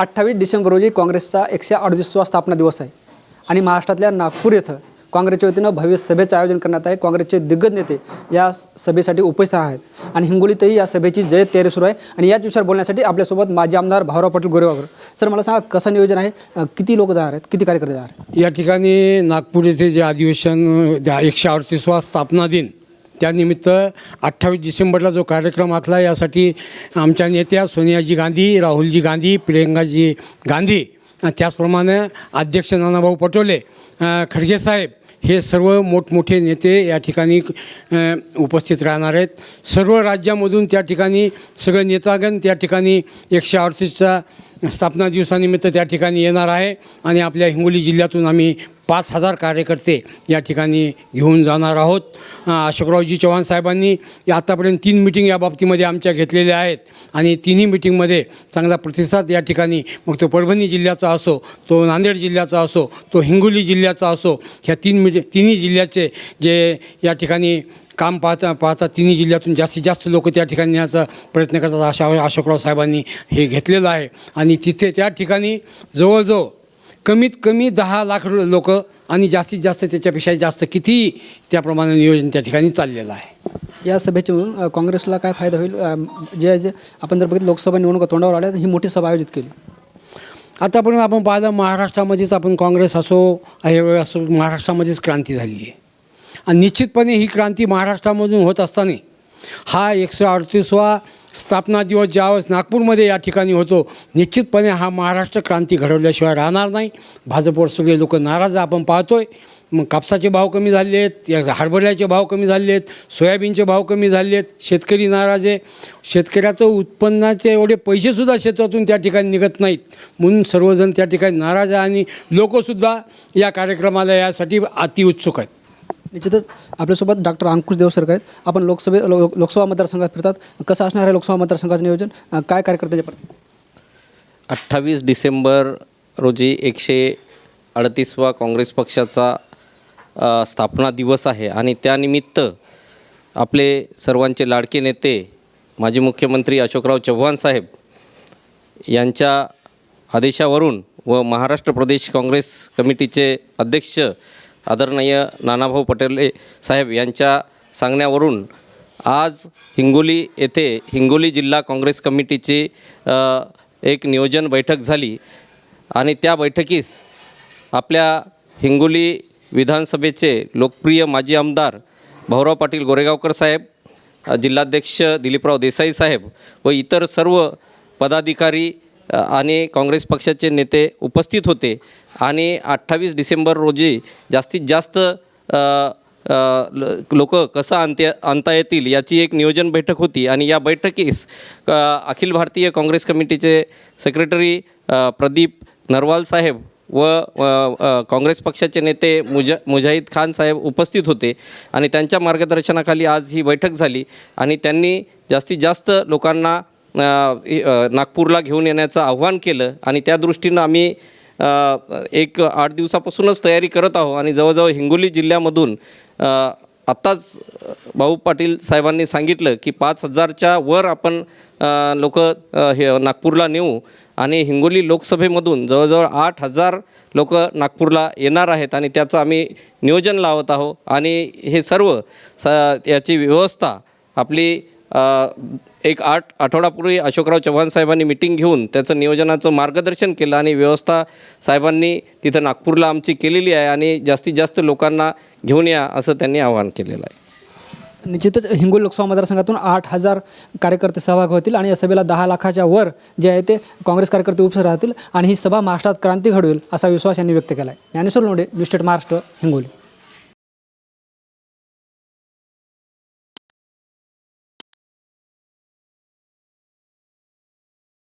अठ्ठावीस डिसेंबर रोजी काँग्रेसचा एकशे अडतीसवा स्थापना दिवस आहे. आणि महाराष्ट्रातल्या नागपूर येथं काँग्रेसच्या वतीनं भव्य सभेचं आयोजन करण्यात आहे. काँग्रेसचे दिग्गज नेते या सभेसाठी उपस्थित आहेत. आणि हिंगोलीतही या सभेची जय तयारी सुरू आहे. आणि याच विषयावर बोलण्यासाठी आपल्यासोबत माजी आमदार भाऊराव पाटील गोरेगावकर सर मला सांगा कसं नियोजन आहे? किती लोक जाणार आहेत? किती कार्यकर्ते जाणार आहेत? या ठिकाणी नागपूर येथे जे अधिवेशन एकशे अडतीसवा स्थापना दिन त्यानिमित्त अठ्ठावीस डिसेंबरला जो कार्यक्रम आखला यासाठी आमच्या नेत्या सोनियाजी गांधी राहुलजी गांधी प्रियंकाजी गांधी त्याचप्रमाणे अध्यक्ष नानाभाऊ पटोले खडगे साहेब हे सर्व मोठमोठे नेते या ठिकाणी उपस्थित राहणार आहेत. सर्व राज्यामधून त्या ठिकाणी सगळे नेतागण त्या ठिकाणी एकशे अडतीसचा स्थापना दिवसानिमित्त त्या ठिकाणी येणार आहे आणि आपल्या हिंगोली जिल्ह्यातून आम्ही पाच हजार कार्यकर्ते या ठिकाणी घेऊन जाणार आहोत. अशोकरावजी चव्हाण साहेबांनी या आत्तापर्यंत तीन मिटिंग या बाबतीमध्ये आमच्या घेतलेल्या आहेत आणि तिन्ही मिटिंगमध्ये चांगला प्रतिसाद या ठिकाणी मग तो परभणी जिल्ह्याचा असो तो नांदेड जिल्ह्याचा असो तो हिंगोली जिल्ह्याचा असो ह्या तीन मिटि तिन्ही जिल्ह्याचे जे या ठिकाणी काम पाहता पाहता तिन्ही जिल्ह्यातून जास्तीत जास्त लोक त्या ठिकाणी याचा प्रयत्न करतात अशा अशोकराव साहेबांनी हे घेतलेलं आहे. आणि तिथे त्या ठिकाणी जवळजवळ कमीत कमी दहा लाख लोक आणि जास्तीत जास्त त्याच्यापेक्षा जास्त कितीही त्याप्रमाणे नियोजन त्या ठिकाणी चाललेलं आहे. या सभेतून काँग्रेसला काय फायदा होईल? जे जे आपण जर बघितलं लोकसभा निवडणुका तोंडावर आल्या तर ही मोठी सभा आयोजित केली. आतापर्यंत आपण पाहिलं महाराष्ट्रामध्येच आपण काँग्रेस असो हे असो महाराष्ट्रामध्येच क्रांती झाली आहे. आणि निश्चितपणे ही क्रांती महाराष्ट्रामधून होत असताना हा एकशे अडतीसवा स्थापना दिवस ज्यावेळेस नागपूरमध्ये या ठिकाणी होतो निश्चितपणे हा महाराष्ट्र क्रांती घडवल्याशिवाय राहणार नाही. भाजपवर सगळे लोक नाराज आपण आपण पाहतोय मग कापसाचे भाव कमी झाले आहेत या हरभऱ्याचे भाव कमी झाले आहेत सोयाबीनचे भाव कमी झाले आहेत. शेतकरी नाराज आहे. शेतकऱ्याचं उत्पन्नाचे एवढे पैसेसुद्धा शेतातून त्या ठिकाणी निघत नाहीत. म्हणून सर्वजण त्या ठिकाणी नाराज आहे आणि लोकसुद्धा या कार्यक्रमाला यासाठी अतिउत्सुक आहेत. म्हणजे निश्चितच आपल्यासोबत डॉक्टर अंकुश देवसरकर आहेत. आपण लोकसभे लो लोकसभा मतदारसंघात फिरतात. कसं असणार आहे लोकसभा मतदारसंघाचं नियोजन? काय कार्यकर्त्याच्या प्रति अठ्ठावीस डिसेंबर रोजी एकशे अडतीसवा काँग्रेस पक्षाचा स्थापना दिवस आहे. आणि त्यानिमित्त आपले सर्वांचे लाडके नेते माजी मुख्यमंत्री अशोकराव चव्हाण साहेब यांच्या आदेशावरून व महाराष्ट्र प्रदेश काँग्रेस कमिटीचे अध्यक्ष आदरणीय नानाभाऊ पटेले साहेब यांच्या सांगण्यावरून आज हिंगोली येथे हिंगोली जिल्हा काँग्रेस कमिटीची एक नियोजन बैठक झाली आणि त्या बैठकीस आपल्या हिंगोली विधानसभेचे लोकप्रिय माजी आमदार भाऊराव पाटील गोरेगावकर साहेब जिल्हाध्यक्ष दिलीपराव देसाई साहेब व इतर सर्व पदाधिकारी आणि काँग्रेस पक्षाचे नेते उपस्थित होते. आणि अठ्ठावीस डिसेंबर रोजी जास्तीत जास्त लोक कसं आणते आणता येतील याची एक नियोजन बैठक होती. आणि या बैठकीस अखिल भारतीय काँग्रेस कमिटीचे सेक्रेटरी प्रदीप नरवाल साहेब व काँग्रेस पक्षाचे नेते मुजा मुजाहिद खान साहेब उपस्थित होते. आणि त्यांच्या मार्गदर्शनाखाली आज ही बैठक झाली. आणि त्यांनी जास्तीत जास्त लोकांना नागपूरला घेऊन येण्याचं आव्हान केलं आणि त्या दृष्टीनं आम्ही एक आठ दिवसापासूनच तयारी करत आहोत आणि जवळजवळ हिंगोली जिल्ह्यामधून आत्ताच भाऊ पाटील साहेबांनी सांगितलं की पाच हजारच्या वर आपण लोक हे नागपूरला नेऊ आणि हिंगोली लोकसभेमधून जवळजवळ आठ हजार लोक नागपूरला येणार आहेत आणि त्याचं आम्ही नियोजन लावत आहोत आणि हे सर्व स याची व्यवस्था आपली एक आठ आठवडापूर्वी अशोकराव चव्हाण साहेबांनी मिटिंग घेऊन त्याचं नियोजनाचं मार्गदर्शन केलं आणि व्यवस्था साहेबांनी तिथं नागपूरला आमची केलेली आहे आणि जास्तीत जास्त लोकांना घेऊन या असं त्यांनी आवाहन केलेलं आहे. निश्चितच हिंगोली लोकसभा मतदारसंघातून आठ हजार कार्यकर्ते सहभाग होतील आणि या सभेला दहा लाखाच्या वर जे आहे ते काँग्रेस कार्यकर्ते उपस्थित राहतील आणि ही सभा महाराष्ट्रात क्रांती घडवेल असा विश्वास यांनी व्यक्त केला आहे ज्ञानेश्वर लोंढे न्यूज स्टेट महाराष्ट्र हिंगोली.